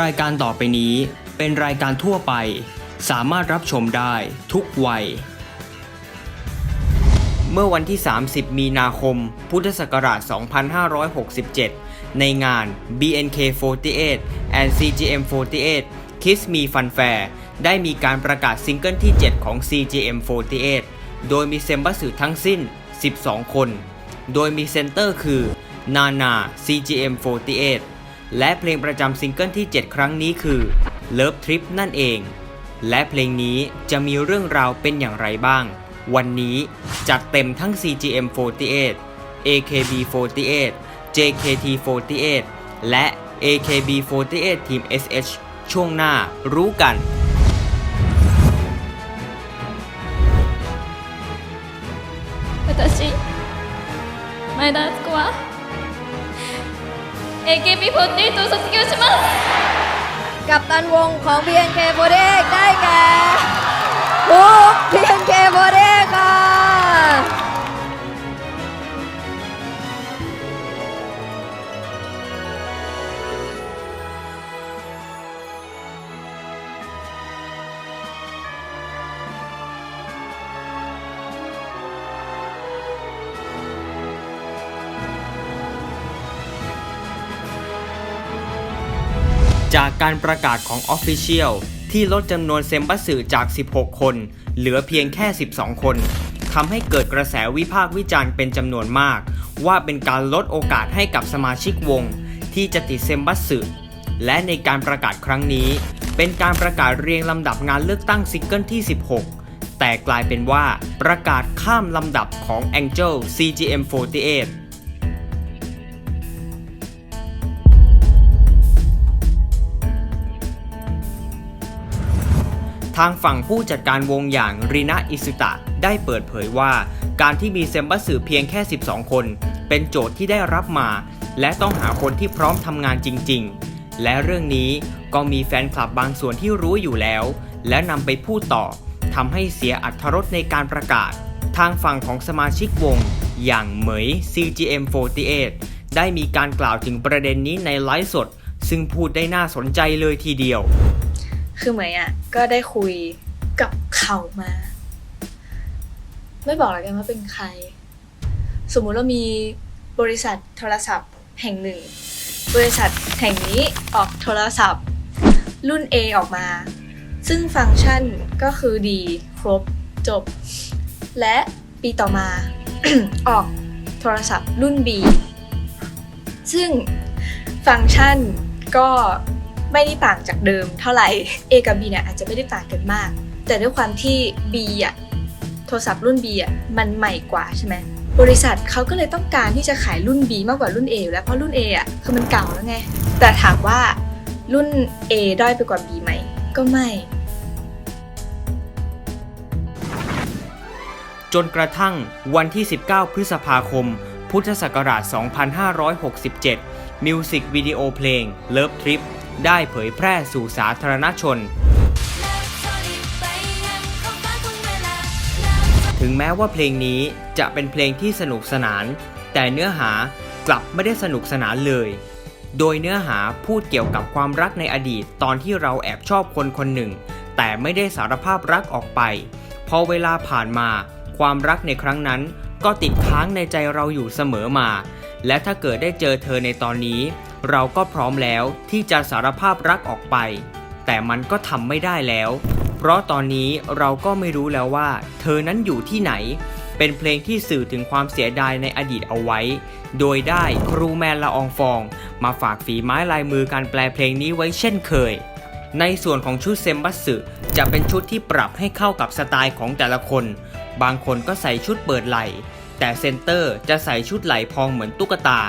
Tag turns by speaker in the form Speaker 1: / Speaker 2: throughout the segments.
Speaker 1: รายการต่อไปนี้เป็นรายการทั่วไป สามารถรับชมได้ทุกวัย เมื่อวันที่ 30 มีนาคม พุทธศักราช 2567 ในงาน BNK48 and CGM48 Kiss Me Fun Fair ได้มีการประกาศซิงเกิลที่ 7 ของ CGM48 โดยมีเซมบัสสึทั้งสิ้น 12 คน โดยมีเซนเตอร์คือ นานา CGM48 และเพลงประจำซิงเกิลที่ 7 ครั้งนี้คือ Love Trip นั่นเอง และเพลงนี้จะมีเรื่องราวเป็นอย่างไรบ้าง วันนี้จัดเต็มทั้ง CGM48 AKB48 JKT48 และ AKB48 Team SH ช่วงหน้ารู้กัน
Speaker 2: AKB48 を卒業します
Speaker 3: กับตันวงของ BNK48 ได้แก่วง BNK48
Speaker 1: จากการประกาศของ Official ที่ลดจำนวนเซมบัสสึจาก 16 คน เหลือเพียงแค่ 12 คนทำให้เกิดกระแสวิพากษ์วิจารณ์เป็นจำนวนมาก ว่าเป็นการลดโอกาสให้กับสมาชิกวง ที่จะติดเซมบัสสึและในการประกาศครั้งนี้ เป็นการประกาศเรียงลำดับงานเลือกตั้งซิงเกิลที่ 16 แต่กลายเป็นว่าประกาศข้ามลำดับของ Angel CGM48 ทางฝั่งผู้จัดการวงอย่างรินะอิสุตะได้เปิดเผยว่า การที่มีเซมบัสสึเพียงแค่ 12 คน เป็นโจทย์ที่ได้รับมา และต้องหาคนที่พร้อมทำงานจริง ๆ และเรื่องนี้ก็มีแฟนคลับบางส่วนที่รู้อยู่แล้ว และนำไปพูดต่อทำให้เสียอัธรสในการประกาศ ทางฝั่งของสมาชิกวง อย่างเหมย CGM48 ได้มีการกล่าวถึงประเด็นนี้ในไลฟ์สด ซึ่งพูดได้น่าสนใจเลยทีเดียว
Speaker 4: คือเหมยอะก็ได้คุยกับเขามา ไม่บอกแล้วกันว่าเป็นใคร สมมุติเรามีบริษัทโทรศัพท์แห่งหนึ่ง บริษัทแห่งนี้ออกโทรศัพท์ รุ่น A ออกมา ซึ่งฟังก์ชันก็คือดีครบจบ และปีต่อมา ออกโทรศัพท์รุ่น B ซึ่งฟังก์ชันก็ ไม่ได้ต่างจากเดิมเท่าไหร่ A กับ B เนี่ยอาจจะไม่ได้ต่างกันมาก แต่ด้วยความที่ B อะโทรศัพท์รุ่น B อะมันใหม่กว่าใช่ไหมบริษัทเขาก็เลยต้องการที่จะขายรุ่น B มากกว่ารุ่น A อยู่แล้วเพราะรุ่น A อะคือมันเก่าแล้วไง แต่ถามว่ารุ่น A ด้อยไปกว่า B ไหมก็ไม่
Speaker 1: จนกระทั่งวันที่ 19 พฤษภาคม พุทธศักราช 2567 มิวสิกวิดีโอเพลง Love Trip ได้เผยแพร่สู่สาธารณชน ถึงแม้ว่าเพลงนี้จะเป็นเพลงที่สนุกสนาน แต่เนื้อหากลับไม่ได้สนุกสนานเลย โดยเนื้อหาพูดเกี่ยวกับความรักในอดีตตอนที่เราแอบชอบคนคนหนึ่ง แต่ไม่ได้สารภาพรักออกไป พอเวลาผ่านมา ความรักในครั้งนั้นก็ติดค้างในใจเราอยู่เสมอมา และถ้าเกิดได้เจอเธอในตอนนี้ เราก็พร้อมแล้วที่จะสารภาพรักออกไป แต่มันก็ทำไม่ได้แล้ว เพราะตอนนี้เราก็ไม่รู้แล้วว่า เธอนั้นอยู่ที่ไหน เป็นเพลงที่สื่อถึงความเสียดายในอดีตเอาไว้ โดยได้ครูแมนละอองฟอง มาฝากฝีไม้ลายมือการแปลเพลงนี้ไว้เช่นเคย ในส่วนของชุดเซมบัสสึจะเป็นชุดที่ปรับให้เข้ากับสไตล์ของแต่ละคน บางคนก็ใส่ชุดเปิดไหล่ แต่เซนเตอร์จะใส่ชุดไหล่พองเหมือนตุ๊กตา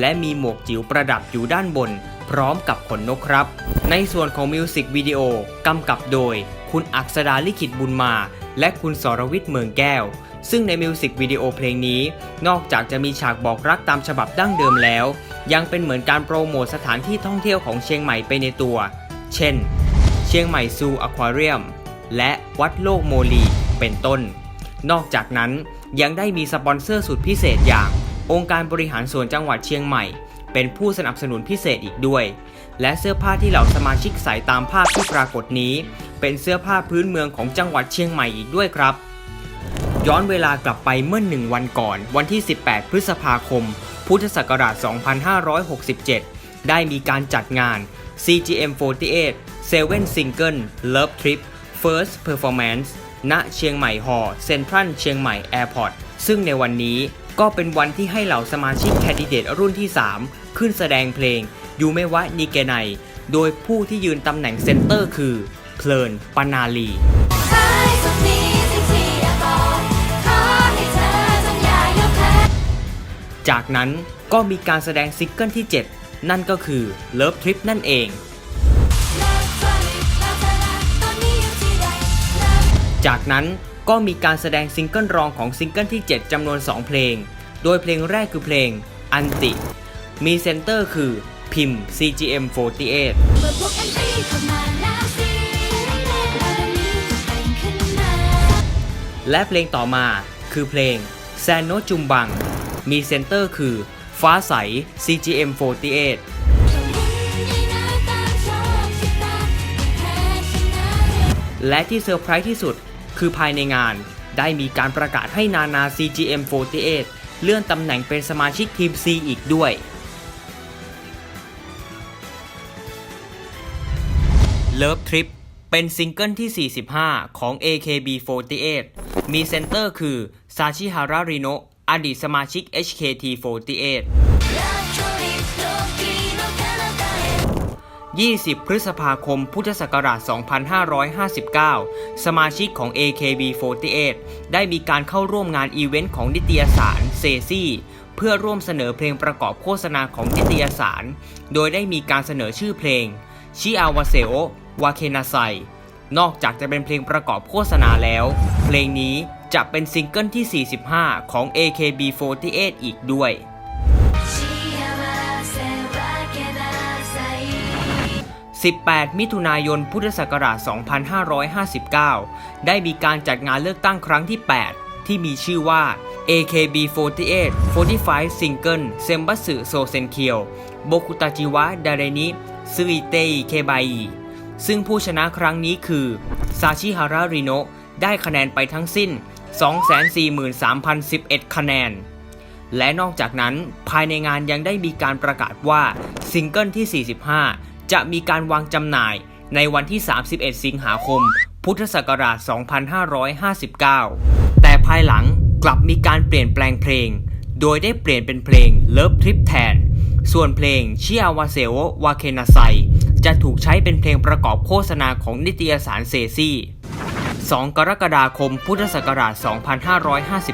Speaker 1: และมีหมวกจิ๋วประดับอยู่ด้านบน พร้อมกับขนนกครับ ในส่วนของมิวสิกวิดีโอกำกับโดย คุณอักษดาลิขิตบุญมา และคุณสรวิทย์เมืองแก้ว ซึ่งในมิวสิกวิดีโอเพลงนี้ นอกจากจะมีฉากบอกรักตามฉบับดั้งเดิมแล้ว ยังเป็นเหมือนการโปรโมทสถานที่ท่องเที่ยวของเชียงใหม่ไปในตัว เช่น เชียงใหม่ซูอควาเรียมและวัดโลกโมลีเป็นต้น นอกจากนั้น ยังได้มีสปอนเซอร์สุดพิเศษอย่าง องค์การบริหารส่วนจังหวัดเชียงใหม่ เป็นผู้สนับสนุนพิเศษอีกด้วย และเสื้อผ้าที่เหล่าสมาชิกใส่ตามภาพที่ปรากฏนี้ เป็นเสื้อผ้าพื้นเมืองของจังหวัดเชียงใหม่อีกด้วยครับ ย้อนเวลากลับไปเมื่อหนึ่งวันก่อน วันที่ 18 พฤษภาคม พุทธศักราช 2567 ได้มีการจัดงาน CGM48 7 Single Love Trip First Performance ณเชียงใหม่ฮอเซ็นทรัลเชียงใหม่แอร์พอร์ตซึ่งในวันนี้ก็เป็นวันที่ให้เหล่าสมาชิกแคนดิเดตรุ่นที่ 3 ขึ้นแสดงเพลงยูเมวะนิเกไนโดยผู้ที่ยืนตำแหน่งเซนเตอร์คือ เพลินปนาลี
Speaker 5: จากแพ้
Speaker 1: จากนั้นก็มีการแสดงซิงเกิลที่ 7 นั่นก็คือ Love Trip นั่นเอง จากนั้นก็มีการแสดงซิงเกิลรองของซิงเกิลที่ 7จำนวน 2 เพลง โดยเพลงแรกคือเพลงอันติ มีเซนเตอร์คือพิมพ์ CGM48
Speaker 5: และ
Speaker 1: เพลงต่อมาคือเพลงแซนโนจุมบัง มีเซนเตอร์คือฟ้าใส CGM48 และที่เซอร์ไพรส์ที่สุด คือภายในงาน ได้มีการประกาศให้นานา CGM48 เลื่อนตำแหน่งเป็นสมาชิกทีม C อีกด้วย Love Trip เป็นซิงเกิลที่ 45 ของ AKB48 มีเซนเตอร์คือซาชิฮาราริโนะอดีตสมาชิก HKT48 20 พฤษภาคม พุทธศักราช 2559 สมาชิกของ AKB48 ได้มีการเข้าร่วมงานอีเวนต์ของนิตยสารเซซี่เพื่อร่วมเสนอเพลงประกอบโฆษณาของนิตยสาร โดยได้มีการเสนอชื่อเพลงชิอาวาเซโอวาเคนาไซนอกจากจะเป็นเพลงประกอบโฆษณาแล้ว เพลงนี้จะเป็นซิงเกิลที่ 45 ของ AKB48 อีกด้วย 18 มิถุนายน พุทธศักราช 2559 ได้มีการจัดงานเลือกตั้งครั้งที่ 8 ที่มีชื่อว่า AKB48 45 Single เซมบัสึโซเซนเคียวโบคุตาจิวะดาเรนิซึอิเตอิเคบายซึ่งผู้ชนะครั้งนี้คือซาชิฮาราริโนะได้คะแนนไปทั้งสิ้น 243,011 คะแนน และนอกจากนั้นภายในงานยังได้มีการประกาศว่าซิงเกิลที่ 45 จะมีการวางจำหน่ายในวันที่ 31 สิงหาคม พุทธศักราช 2559 แต่ภายหลังกลับมีการเปลี่ยนแปลงเพลง โดยได้เปลี่ยนเป็นเพลง Love Trip แทน ส่วนเพลงชิอาวาเซโอวาเคนาไซจะถูกใช้เป็นเพลงประกอบโฆษณาของนิตยสารเซซี่ 2 กรกฎาคม พุทธศักราช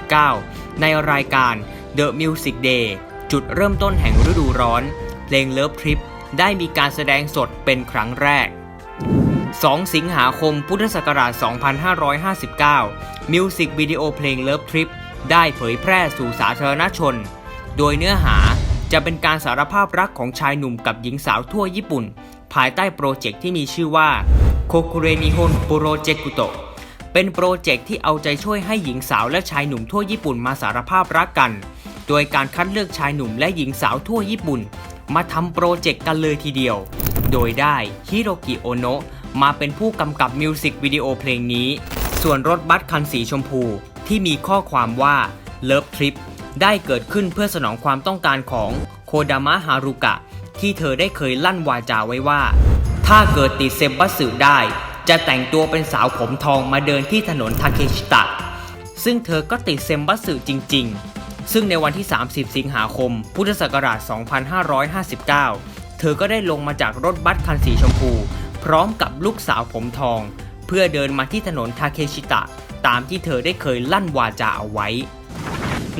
Speaker 1: 2559 ในรายการ The Music Day จุดเริ่มต้นแห่งฤดูร้อน เพลง Love Trip ได้มีการแสดงสดเป็นครั้งแรก 2 สิงหาคมพุทธศักราช 2559 มิวสิกวิดีโอเพลง Love Trip ได้เผยแพร่สู่สาธารณชน โดยเนื้อหาจะเป็นการสารภาพรักของชายหนุ่มกับหญิงสาวทั่วญี่ปุ่น ภายใต้โปรเจกต์ที่มีชื่อว่าโคคุเรนิฮอนโปรเจกุโตเป็นโปรเจกต์ที่เอาใจช่วยให้หญิงสาวและชายหนุ่มทั่วญี่ปุ่นมาสารภาพรักกัน โดยการคัดเลือกชายหนุ่มและหญิงสาวทั่วญี่ปุ่น มาทำโปรเจกต์กันเลยทีเดียว โดยได้ฮิโรกิโอโนะมาเป็นผู้กำกับมิวสิกวิดีโอเพลงนี้ ส่วนรถบัสคันสีชมพูที่มีข้อความว่า Love Trip ได้เกิดขึ้นเพื่อสนองความต้องการของโคดามะฮารุกะ ที่เธอได้เคยลั่นวาจาไว้ว่า ถ้าเกิดติดเซมบัสสึได้ จะแต่งตัวเป็นสาวผมทองมาเดินที่ถนนทาเคชิตะ ซึ่งเธอก็ติดเซมบัสสึจริง ๆ ซึ่งในวันที่ 30 สิงหาคม พุทธศักราช 2559 เธอก็ได้ลงมาจากรถบัสคันสีชมพู พร้อมกับลูกสาวผมทอง เพื่อเดินมาที่ถนนทาเคชิตะ ตามที่เธอได้เคยลั่นวาจาเอาไว้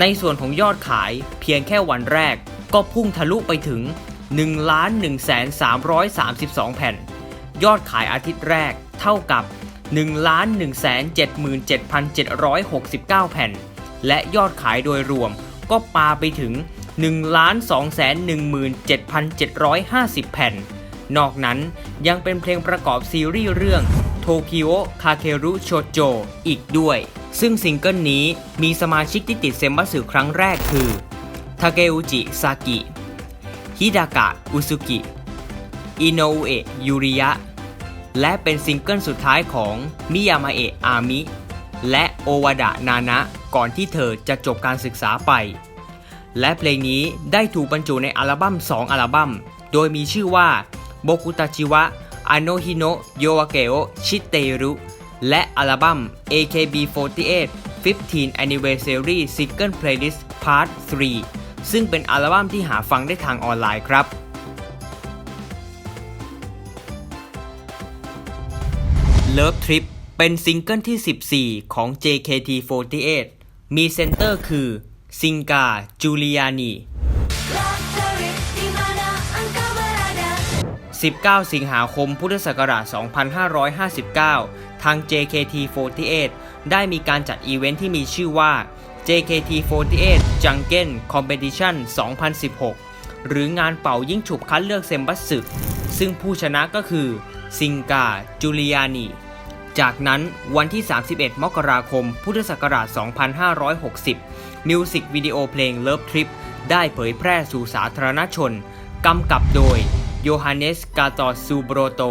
Speaker 1: ในส่วนของยอดขายเพียงแค่วันแรกก็พุ่งทะลุไปถึง 1 1 3 3 2 แผ่น ยอดขายอาทิตย์แรกเท่ากับ 1,177,769 แผ่น และยอดขายโดยรวมก็ปาไปถึง1ล้าน2แสน17,750 แผ่น นอกนั้นยังเป็นเพลงประกอบซีรีส์เรื่องโทคิโอคาเครุโชโจอีกด้วย ซึ่งซิงเกิลนี้มีสมาชิกที่ติดเซมบัสึครั้งแรกคือทาเกอุจิซากิฮิดากะอุซุกิอิโนเอะยูริยะ และเป็นซิงเกิลสุดท้ายของมิยามาเอะอามิ และโอวาดะนานะ ก่อนที่เธอจะจบการศึกษาไป และเพลงนี้ได้ถูกบรรจุในอัลบั้ม 2 อัลบั้ม โดยมีชื่อว่าโบกุตาจิวะอโนฮิโนโยวาเกโอชิเตรุและอัลบั้ม AKB48 15 Anniversary Single Playlist Part 3 ซึ่งเป็นอัลบั้มที่หาฟังได้ทางออนไลน์ครับ Love Trip เป็นซิงเกิลที่ 14 ของ JKT48 มีเซนเตอร์คือซิงกาจูเลียนี 19 สิงหาคมพุทธศักราช 2559 ทาง JKT48 ได้มีการจัดอีเวนท์ที่มีชื่อว่า JKT48 Jungle Competition 2016 หรืองานเป่ายิ่งฉุบคัดเลือกเซมบัสสึซึ่งผู้ชนะก็คือซิงกาจูเลียนี จากนั้นวันที่ 31 มกราคม พุทธศักราช 2560 มิวสิกวิดีโอเพลง Love Trip ได้เผยแพร่สู่สาธารณชน กำกับโดยโยฮันเนส กาตอซูโบรโต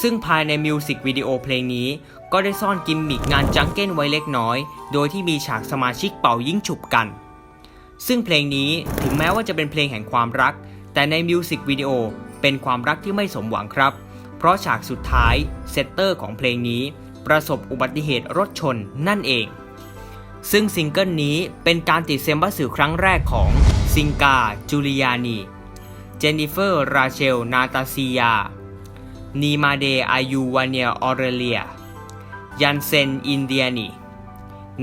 Speaker 1: ซึ่งภายในมิวสิกวิดีโอเพลงนี้ ก็ได้ซ่อนกิมมิกงานจังเก้นไว้เล็กน้อย โดยที่มีฉากสมาชิกเป่ายิ่งฉุบกัน ซึ่งเพลงนี้ถึงแม้ว่าจะเป็นเพลงแห่งความรัก แต่ในมิวสิกวิดีโอเป็นความรักที่ไม่สมหวังครับ ราะฉากสุดท้ายเซตเตอร์ของเพลงนี้ ประสบอุบัติเหตุรถชนนั่นเอง ซึ่งซิงเกิลนี้เป็นการติดเซมบัสสือครั้งแรกของซิงกาจูลียนี เจนนิเฟอร์ ราเชล นาตาซียา นีมาเดอายูวาเนียออเรเลีย ยันเซน อินเดียนี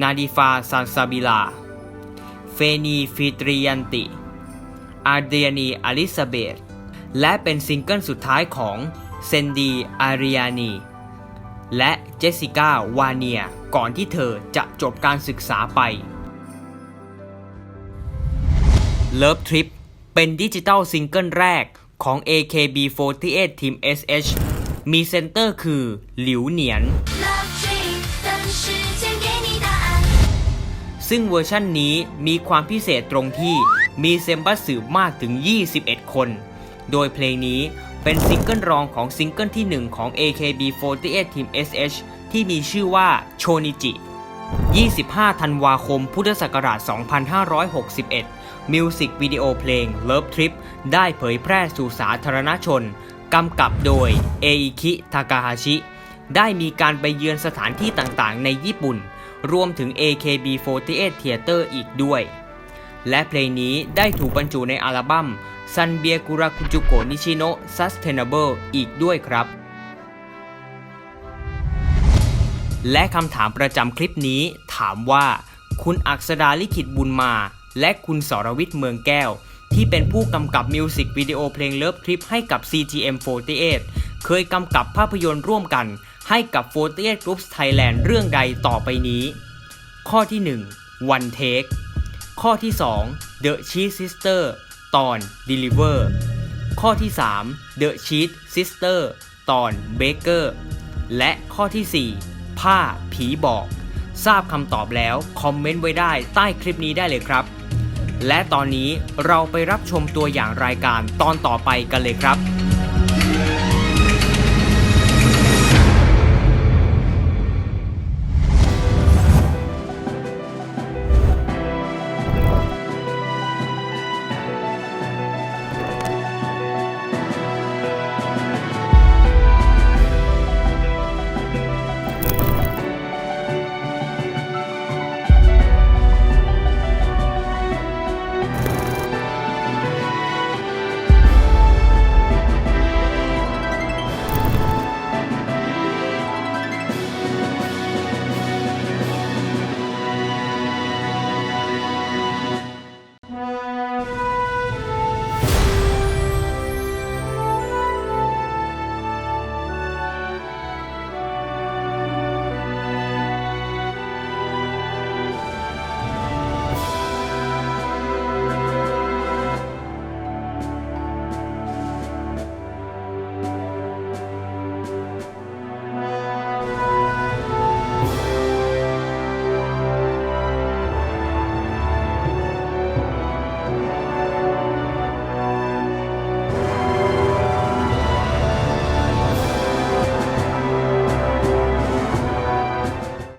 Speaker 1: นาดิฟาซันซาบิลา เฟนีฟิตริยันติ อาเดียนีอลิซาเบธและเป็นซิงเกิลสุดท้ายของ เซนดีอาริยานี และเจสสิก้าวาเนียก่อนที่เธอจะจบการศึกษาไป Love Trip เป็นดิจิทัลซิงเกิลแรกของ AKB48 Team SH มีเซนเตอร์คือ หลิวเหนียน ซึ่งเวอร์ชั่นนี้มีความพิเศษตรงที่มีเซมบัสสืบมากถึง 21 คน โดยเพลงนี้ เป็นซิงเกิลรองของซิงเกิลที่ 1 ของ AKB48 Team SH ที่มีชื่อว่าโชนิจิ 25 ธันวาคม พุทธศักราช 2561 มิวสิกวิดีโอเพลง Love Trip ได้เผยแพร่สู่สาธารณชน กำกับโดยเออิคิทากาฮาชิ ได้มีการไปเยือนสถานที่ต่างๆ ในญี่ปุ่น รวมถึง AKB48 Theater อีกด้วย และเพลงนี้ได้ถูกบรรจุในอัลบั้ม San b i e k u r a k u j u k o Nishino Sustainable อีกด้วยครับ และคำถามประจำคลิปนี้ถามว่า คุณอักษดาลิขิตบุญมา และคุณสรวิทย์เมืองแก้ว ที่เป็นผู้กำกับมิวสิกวิดีโอเพลงเลิฟทริปให้กับ CGM48 เคยกำกับภาพยนตร์ร่วมกัน ให้กับ48 Groups Thailand เรื่องใดต่อไปนี้ ข้อที่ 1 One Take ข้อที่ 2 The Cheat Sister ตอน Deliver ข้อที่ 3 The Cheat Sister ตอน Baker และข้อที่ 4 ผ้าผีบอก ทราบคำตอบแล้วคอมเมนต์ไว้ได้ใต้คลิปนี้ได้เลยครับ และตอนนี้เราไปรับชมตัวอย่างรายการตอนต่อไปกันเลยครับ